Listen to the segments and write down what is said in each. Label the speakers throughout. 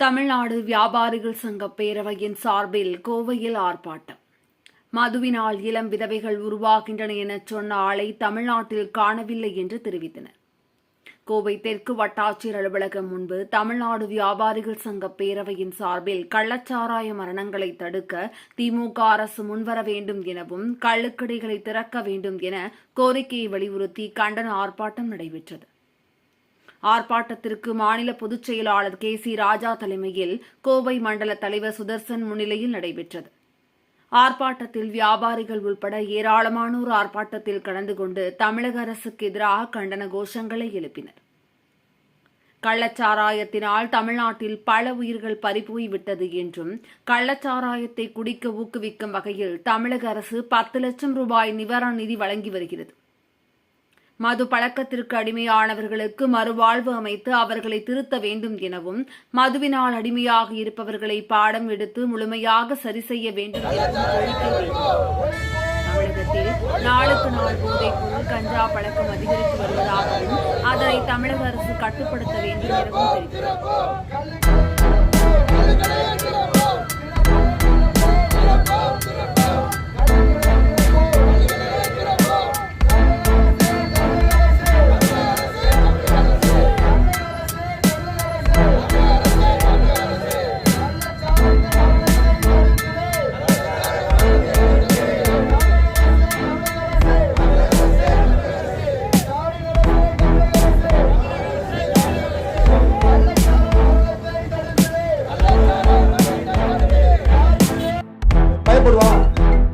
Speaker 1: தமிழ்நாடு வியாபாரிகள் சங்க பேரவையின் சார்பில் கோவையில் ஆர்ப்பாட்டம். மதுவினால் இளம் விதவைகள் உருவாகின்றன எனச் சொன்ன ஆளை தமிழ்நாட்டில் காணவில்லை என்று தெரிவித்தனர். கோவை தெற்கு வட்டாட்சியர் அலுவலகம் முன்பு தமிழ்நாடு வியாபாரிகள் சங்க பேரவையின் சார்பில் கள்ளச்சாராய மரணங்களை தடுக்க திமுக அரசு முன்வர வேண்டும் எனவும் கள்ளுக்கடைகளை திறக்க வேண்டும் என கோரிக்கையை வலியுறுத்தி கண்டன ஆர்ப்பாட்டம் நடைபெற்றது. ஆர்ப்பாட்டத்திற்கு மாநில பொதுச் செயலாளர் கே சி ராஜா தலைமையில் கோவை மண்டல தலைவர் சுதர்சன் முன்னிலையில் நடைபெற்றது. ஆர்ப்பாட்டத்தில் வியாபாரிகள் உள்பட ஏராளமானோர் ஆர்ப்பாட்டத்தில் கலந்து கொண்டு தமிழக அரசுக்கு எதிராக கண்டன கோஷங்களை எழுப்பினர். கள்ளச்சாராயத்தினால் தமிழ்நாட்டில் பல உயிர்கள் பறிபோய்விட்டது என்றும் கள்ளச்சாராயத்தை குடிக்க ஊக்குவிக்கும் வகையில் தமிழக அரசு பத்து லட்சம் ரூபாய் நிவாரண நிதி வழங்கி வருகிறது. மது பழக்கத்திற்கு அடிமையானவர்களுக்கு மறுவாழ்வு அமைத்து அவர்களை திருத்த வேண்டும் எனவும் மதுவினால் அடிமையாக இருப்பவர்களை பாடம் எடுத்து முழுமையாக சரி செய்ய வேண்டும் எனவும் தமிழகத்தில் நாளுக்கு நாள் போதைப் பொருள் கஞ்சா பழக்கம் அதிகரித்து வருவதாகவும் அதனை தமிழக அரசு கட்டுப்படுத்த வேண்டும் எனவும் தெரிவித்தார்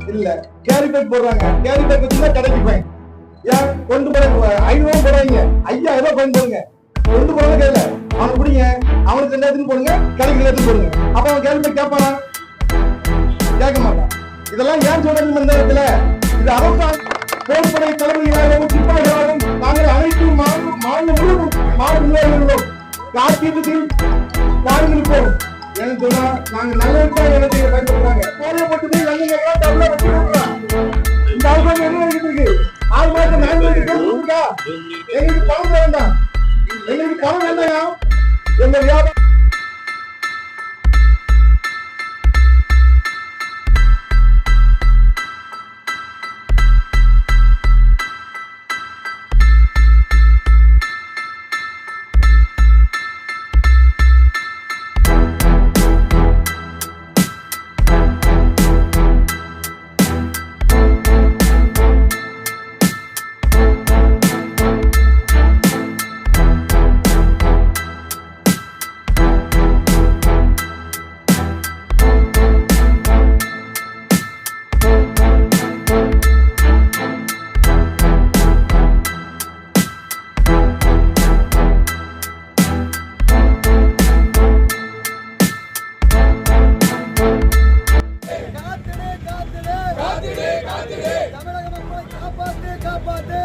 Speaker 2: இல்ல. கேரி பேக் போடுறாங்க. கேரி பேக் வச்சுதான் கடைக்கு போய். ஏன்? கொண்டு போற ஐநூறு போடுறாங்க. ஐயாயிரம் ரூபாய் பயன் போடுங்க. கொண்டு போறது கையில அவனுக்கு பிடிங்க. அவனுக்கு ரெண்டு போடுங்க. கடைக்கு எடுத்துன்னு போடுங்க. அப்ப அவன் கேரி பேக் கேட்பானா கேட்க மாட்டான். இதெல்லாம் ஏன் சொல்றீங்க இந்த இடத்துல இது அரசாங்க போர்ப்படை தலைமையாகவும் சிப்பாயாகவும் நாங்கள் அனைத்து மாநில மாநில முழுவதும் மாநில நிர்வாகிகளும் வாழ்ந்திருப்போம் எனக்கு சொன்னா நாங்க நல்லதுக்கா எனக்கு பயன்படுறாங்க போடப்பட்டு போய் நல்ல தமிழ வச்சு இந்த அரசாங்கம் என்ன நினைக்கிட்டு இருக்கு ஆறு மாசம் இருக்கா எங்களுக்கு பணம் வேண்டாம். எங்களுக்கு பணம் வேண்டாம் எங்க வியாபாரம் காத்திடு காத்திடு காத்திடு தமிழக மக்களை காப்பாத்து காப்பாத்து.